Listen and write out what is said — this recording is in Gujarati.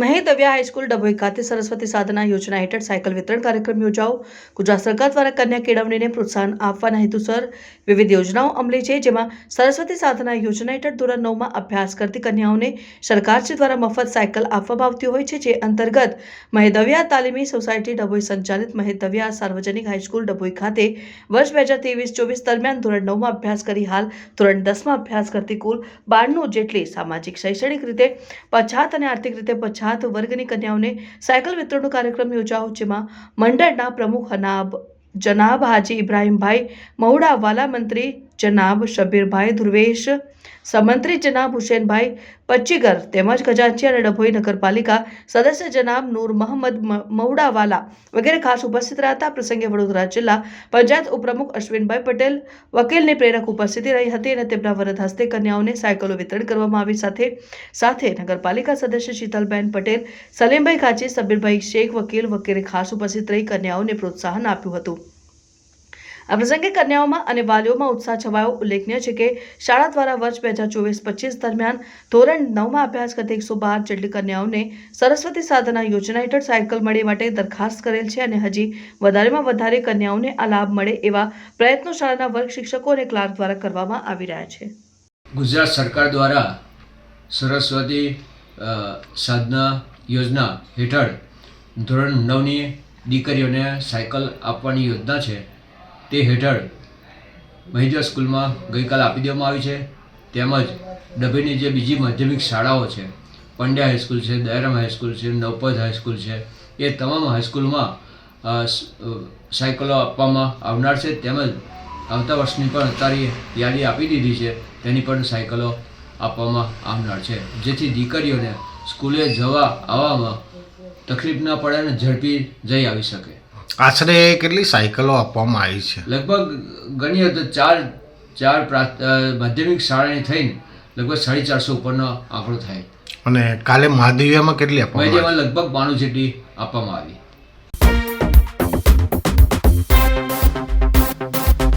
મહેદવ્યા હાઈસ્કૂલ ડભોઈ ખાતે સરસ્વતી સાધના યોજના હેઠળ સાયકલ વિતરણ કાર્યક્રમ યોજાઓ ગુજરાત સરકાર દ્વારા કન્યા કેળવણીને પ્રોત્સાહન આપવાના હેતુસર વિવિધ યોજનાઓ અમલી છે, જેમાં સરસ્વતી સાધના યોજના હેઠળ ધોરણ નવમાં અભ્યાસ કરતી કન્યાઓને સરકારશ્રી દ્વારા મફત સાયકલ આપવામાં આવતી હોય છે, જે અંતર્ગત મહેદવ્યા તાલીમી સોસાયટી ડભોઈ સંચાલિત મહેદવ્યા સાર્વજનિક હાઈસ્કૂલ ડભોઈ ખાતે વર્ષ બે હજાર ત્રેવીસ ચોવીસ દરમિયાન ધોરણ નવમાં અભ્યાસ કરી હાલ ધોરણ દસમાં અભ્યાસ કરતી કુલ બારનું જેટલી સામાજિક, શૈક્ષણિક રીતે પછાત અને આર્થિક રીતે પછાત વર્ગની કન્યાઓને સાયકલ વિતરણનો કાર્યક્રમ યોજાયો, જેમાં મંડળના પ્રમુખ હનાબ જનાબ હાજી ઇબ્રાહીમભાઈ, મહુડા વાલા મંત્રી જનાબ શબીરભાઈ ધ્રુવેશ, સમંત્રી જનાબ હુસેનભાઈ પચ્ચીગર તેમજ ખજાનચી અને ડભોઈ નગરપાલિકા સદસ્ય જનાબ નૂર મહંમદ મહુડાવાલા વગેરે ખાસ ઉપસ્થિત રહ્યા હતા પ્રસંગે વડોદરા જિલ્લા પંચાયત ઉપપ્રમુખ અશ્વિનભાઈ પટેલ વકીલની પ્રેરક ઉપસ્થિતિ રહી હતી અને તેમના વરદ હસ્તે કન્યાઓને સાયકલો વિતરણ કરવામાં આવી સાથે સાથે નગરપાલિકા સદસ્ય શીતલબેન પટેલ, સલીમભાઈ ખાચી, સબીરભાઈ શેખ વકીલ વગેરે ખાસ ઉપસ્થિત રહી કન્યાઓને પ્રોત્સાહન આપ્યું હતું. આ પ્રસંગે કન્યાઓમાં અને વાલીઓમાં ઉત્સાહ છવાયો ઉલ્લેખનીય છે કે શાળા દ્વારા વર્ષ બે હજાર ચોવીસ પચીસ દરમિયાન ધોરણ નવમાં અભ્યાસ કરતી એકસો બાર જેટલી કન્યાઓને સરસ્વતી સાધના યોજના હેઠળ સાયકલ મળે માટે દરખાસ્ત કરેલ છે અને હજી વધારેમાં વધારે કન્યાઓને આ લાભ મળે એવા પ્રયત્નો શાળાના વર્ગ શિક્ષકો અને ક્લાર્ક દ્વારા કરવામાં આવી રહ્યા છે. ગુજરાત સરકાર દ્વારા સરસ્વતી સાધના યોજના હેઠળ ધોરણ નવની દીકરીઓને સાયકલ આપવાની યોજના છે. તે હેઠળ મહિજા સ્કૂલમાં ગઈકાલ આપી દેવામાં આવી છે. તેમજ ડભોઈની જે બીજી માધ્યમિક શાળાઓ છે, પંડ્યા હાઈસ્કૂલ છે, દયારામ હાઈસ્કૂલ છે, નવપદ હાઈસ્કૂલ છે, એ તમામ હાઈસ્કૂલમાં સાયકલો આપવામાં આવનાર છે. તેમજ આવતા વર્ષની પણ અત્યારે યાદી આપી દીધી છે. તેની પણ સાયકલો આપવામાં આવનાર છે. જેથી દીકરીઓને સ્કૂલે જવા આવવામાં તકલીફ ન પડે અને ઝડપી જઈ આવી શકે. આશરે કેટલી સાયકલો આપવામાં આવી છે? લગભગ ગણીએ તો ચાર ચાર માધ્યમિક શાળાની થઈને લગભગ સાડી ચારસો ઉપરનો આંકડો થાય. અને કાલે મહાદેવિયામાં કેટલી આપવામાં આવી? લગભગ બાણું જેટલી આપવામાં આવી.